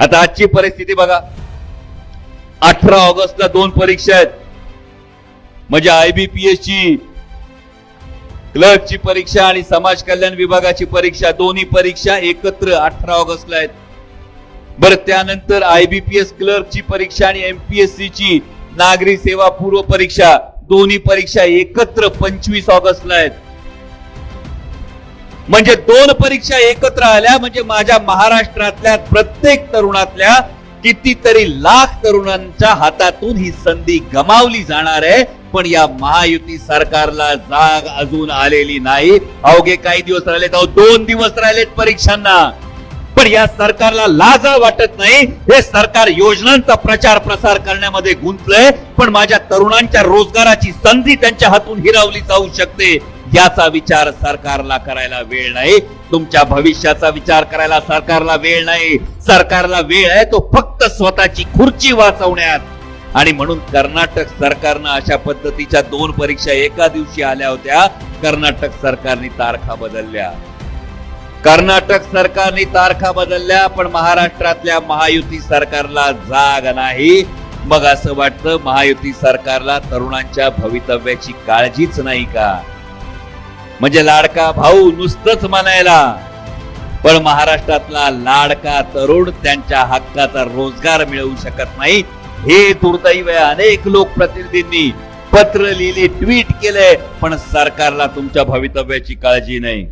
आता आजची परिस्थिती बघा. अठरा ऑगस्टला दोन परीक्षा आहेत. म्हणजे आयबीपीएस ची क्लर्कची परीक्षा आणि समाज कल्याण विभागाची परीक्षा दोन्ही परीक्षा एकत्र अठरा ऑगस्टला आहेत. बरं त्यानंतर आयबीपीएस क्लर्कची परीक्षा आणि एमपीएससी ची नागरी सेवा पूर्व परीक्षा दोन्ही परीक्षा एकत्र पंचवीस ऑगस्टला आहेत. म्हणजे दोन परीक्षा एकत्र आल्या म्हणजे माझ्या महाराष्ट्रातल्या प्रत्येक तरुणातल्या कितीतरी लाख तरुणांच्या हातातून ही संधी गमावली जाणार आहे. पण या महायुती सरकारला जाग अजून आलेली नाही. अवघे काही दिवस राहिलेत अहो दोन दिवस राहिलेत परीक्षांना. पण या सरकारला लाजा वाटत नाही. हे सरकार योजनांचा प्रचार प्रसार करण्यामध्ये गुंतलंय. पण माझ्या तरुणांच्या रोजगाराची संधी त्यांच्या हातून हिरावली जाऊ शकते. याचा विचार सरकारला करायला वेळ नाही. तुमच्या भविष्याचा विचार करायला सरकारला वेळ नाही. सरकारला वेळ आहे तो फक्त स्वतःची खुर्ची वाचवण्यात. आणि म्हणून कर्नाटक सरकारनं अशा पद्धतीच्या दोन परीक्षा एका दिवशी आल्या होत्या. कर्नाटक सरकारने तारखा बदलल्या. कर्नाटक सरकारने तारखा बदलल्या पण महाराष्ट्रातल्या महायुती सरकारला जाग नाही. मग असं वाटतं महायुती सरकारला तरुणांच्या भवितव्याची काळजीच नाही का? म्हणजे लाडका भाऊ नुसतंच म्हणायला पण महाराष्ट्रातला लाडका तरुण त्यांच्या हक्काचा रोजगार मिळवू शकत नाही. हे दुर्दैव अनेक लोकप्रतिनिधींनी पत्र लिहिले ट्विट केलंय पण सरकारला तुमच्या भवितव्याची काळजी नाही.